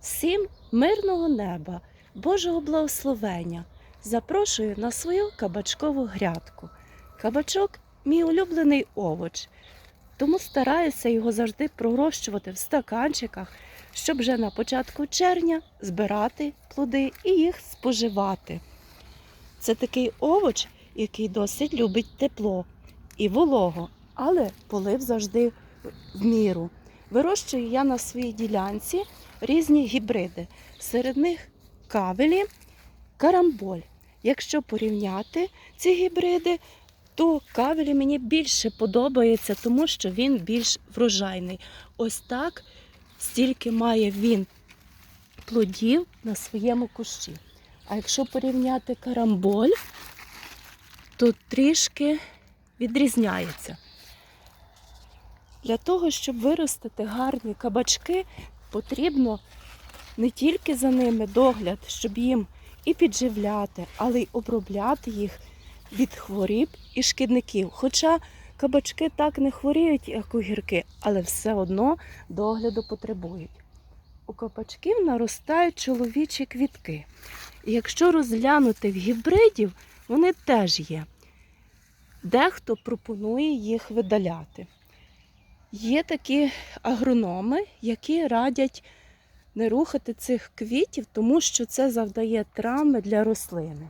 Всім мирного неба, Божого благословення. Запрошую на свою кабачкову грядку. Кабачок мій улюблений овоч, тому стараюся його завжди пророщувати в стаканчиках, щоб вже на початку червня збирати плоди і їх споживати. Це такий овоч, який досить любить тепло і волого, але полив завжди в міру. Вирощую я на своїй ділянці різні гібриди. Серед них кавелі, карамболь. Якщо порівняти ці гібриди, то кавелі мені більше подобається, тому що він більш врожайний. Ось так стільки має він плодів на своєму кущі. А якщо порівняти карамболь, то трішки відрізняється. Для того, щоб виростити гарні кабачки, потрібно не тільки за ними догляд, щоб їм і підживляти, але й обробляти їх від хворіб і шкідників. Хоча кабачки так не хворіють, як огірки, але все одно догляду потребують. У кабачків наростають чоловічі квітки. І якщо розглянути в гібридів, вони теж є. Дехто пропонує їх видаляти. Є такі агрономи, які радять не рухати цих квітів, тому що це завдає травми для рослини.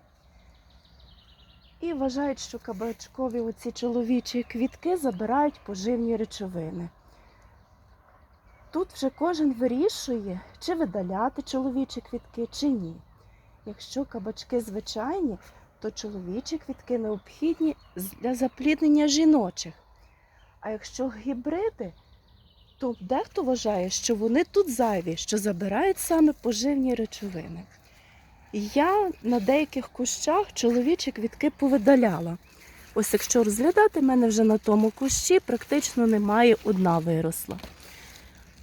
І вважають, що кабачкові оці чоловічі квітки забирають поживні речовини. Тут вже кожен вирішує, чи видаляти чоловічі квітки, чи ні. Якщо кабачки звичайні, то чоловічі квітки необхідні для запліднення жіночих. А якщо гібриди, то дехто вважає, що вони тут зайві, що забирають саме поживні речовини. Я на деяких кущах чоловічі квітки повидаляла. Ось якщо розглядати, в мене вже на тому кущі практично немає одна виросла.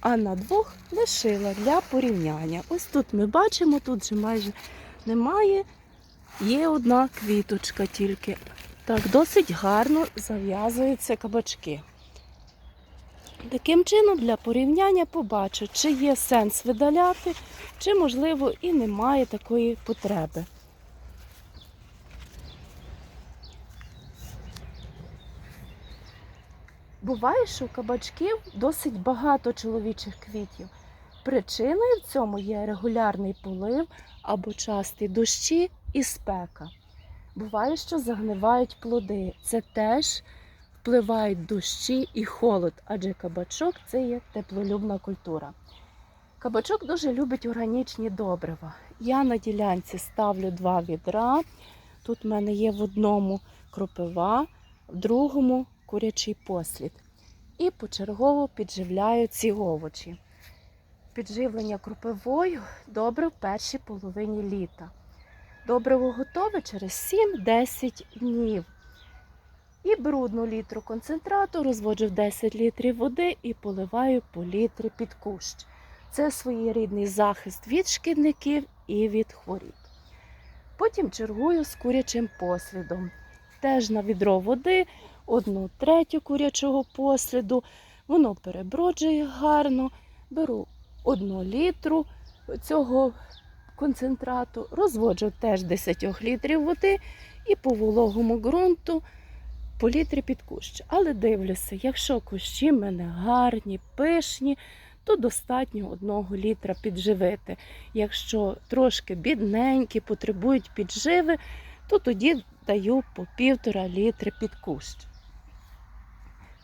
А на двох лишила для порівняння. Ось тут ми бачимо, тут вже майже немає. Є одна квіточка тільки. Так, досить гарно зав'язуються кабачки. Таким чином, для порівняння побачу, чи є сенс видаляти, чи, можливо, і немає такої потреби. Буває, що у кабачків досить багато чоловічих квітів. Причиною в цьому є регулярний полив або часті дощі і спека. Буває, що загнивають плоди. Це теж впливають дощі і холод, адже кабачок це є теплолюбна культура. Кабачок дуже любить органічні добрива. Я на ділянці ставлю два відра. Тут в мене є в одному кропива, в другому курячий послід. І почергово підживляю ці овочі. Підживлення кропивою добре в першій половині літа. Добриво готове через 7-10 днів. І беру одну літру концентрату, розводжу в 10 літрів води і поливаю по літрі під кущ. Це своєрідний захист від шкідників і від хворіб. Потім чергую з курячим послідом. Теж на відро води, одну третю курячого посліду. Воно переброджує гарно. Беру одну літру цього концентрату, розводжу теж 10 літрів води і по вологому ґрунту по літрі під кущ. Але дивлюся, якщо кущі в мене гарні, пишні, то достатньо одного літра підживити. Якщо трошки бідненькі, потребують підживи, то тоді даю по півтора літри під кущ.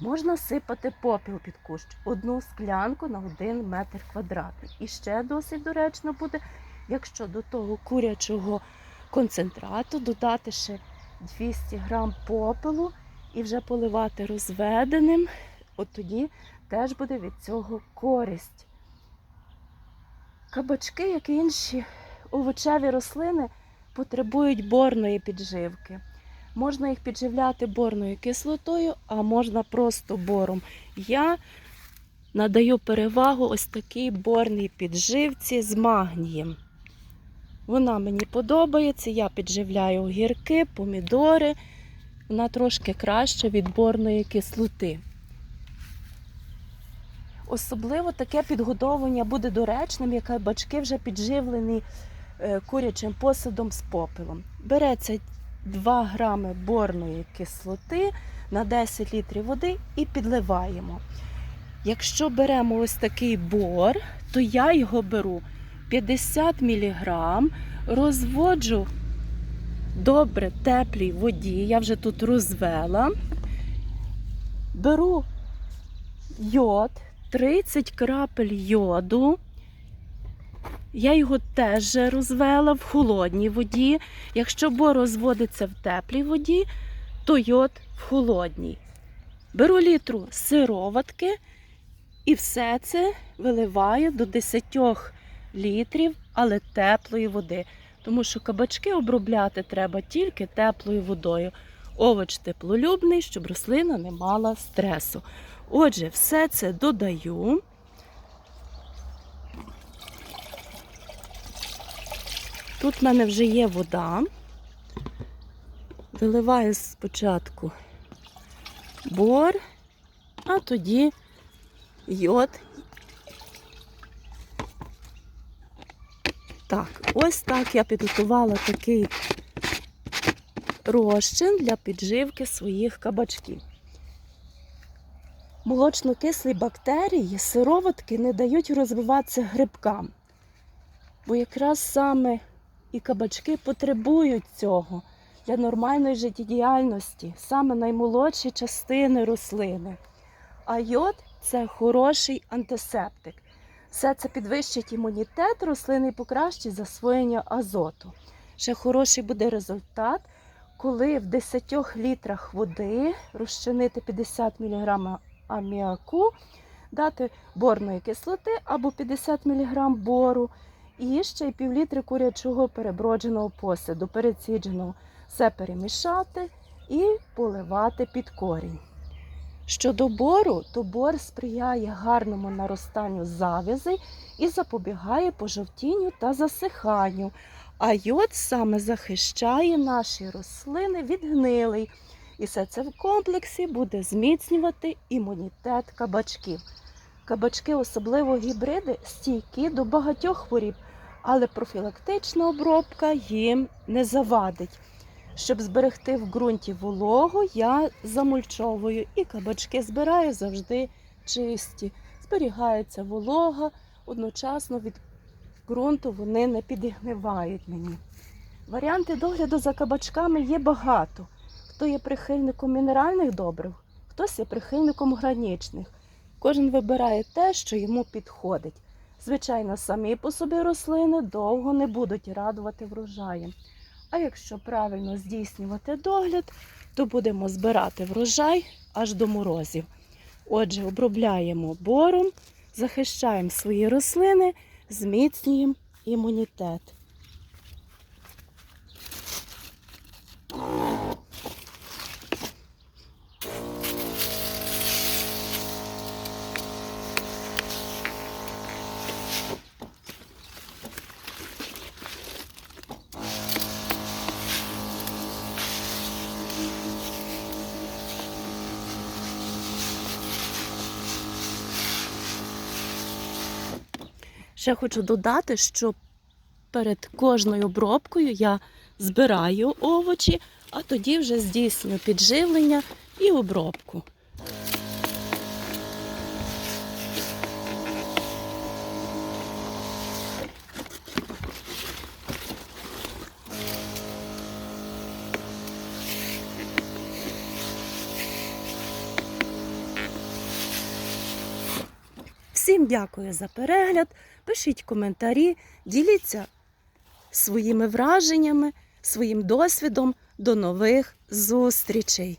Можна сипати попіл під кущ, одну склянку на один метр квадратний. І ще досить доречно буде, якщо до того курячого концентрату додати ще 200 грам попелу і вже поливати розведеним, от тоді теж буде від цього користь. Кабачки, як і інші овочеві рослини, потребують борної підживки. Можна їх підживляти борною кислотою, а можна просто бором. Я надаю перевагу ось такій борній підживці з магнієм. Вона мені подобається, я підживляю огірки, помідори. Вона трошки краще від борної кислоти. особливо таке підгодовування буде доречним, як кабачки вже підживлені е, курячим посадом з попелом. Береться 2 грами борної кислоти на 10 літрів води і підливаємо. Якщо беремо ось такий бор, то я його беру 50 мг, розводжу добре теплій воді, я вже тут розвела. Беру йод, 30 крапель йоду. Я його теж розвела в холодній воді. Якщо бор розводиться в теплій воді, то йод в холодній. Беру літру сироватки і все це виливаю до 10 літрів, але теплої води. Тому що кабачки обробляти треба тільки теплою водою. Овоч теплолюбний, щоб рослина не мала стресу. Отже, все це додаю. Тут в мене вже є вода. Виливаю спочатку бор, а тоді йод. Так, ось так я підготувала такий розчин для підживки своїх кабачків. Молочно-кислі бактерії, сироватки не дають розвиватися грибкам. Бо якраз саме і кабачки потребують цього для нормальної життєдіяльності, саме наймолодші частини рослини. А йод це хороший антисептик. Все це підвищить імунітет рослини і покращить засвоєння азоту. Ще хороший буде результат, коли в 10 літрах води розчинити 50 мг аміаку, дати борної кислоти або 50 мг бору, і ще й півлітри курячого перебродженого посаду, перецідженого. Все перемішати і поливати під корінь. Щодо бору, то бор сприяє гарному наростанню завязей і запобігає пожовтінню та засиханню. А йод саме захищає наші рослини від гнилий. І все це в комплексі буде зміцнювати імунітет кабачків. Кабачки, особливо гібриди, стійкі до багатьох хворіб, але профілактична обробка їм не завадить. Щоб зберегти в ґрунті вологу, я замульчовую і кабачки збираю завжди чисті. Зберігається волога, одночасно від ґрунту вони не підігнивають мені. Варіанти догляду за кабачками є багато. Хто є прихильником мінеральних добрив, хтось є прихильником гранічних. Кожен вибирає те, що йому підходить. Звичайно, самі по собі рослини довго не будуть радувати врожаєм. А якщо правильно здійснювати догляд, то будемо збирати врожай аж до морозів. Отже, обробляємо бором, захищаємо свої рослини, зміцнюємо імунітет. Ще хочу додати, що перед кожною обробкою я збираю овочі, а тоді вже здійснюю підживлення і обробку. Всім дякую за перегляд. Пишіть коментарі, діліться своїми враженнями, своїм досвідом. До нових зустрічей!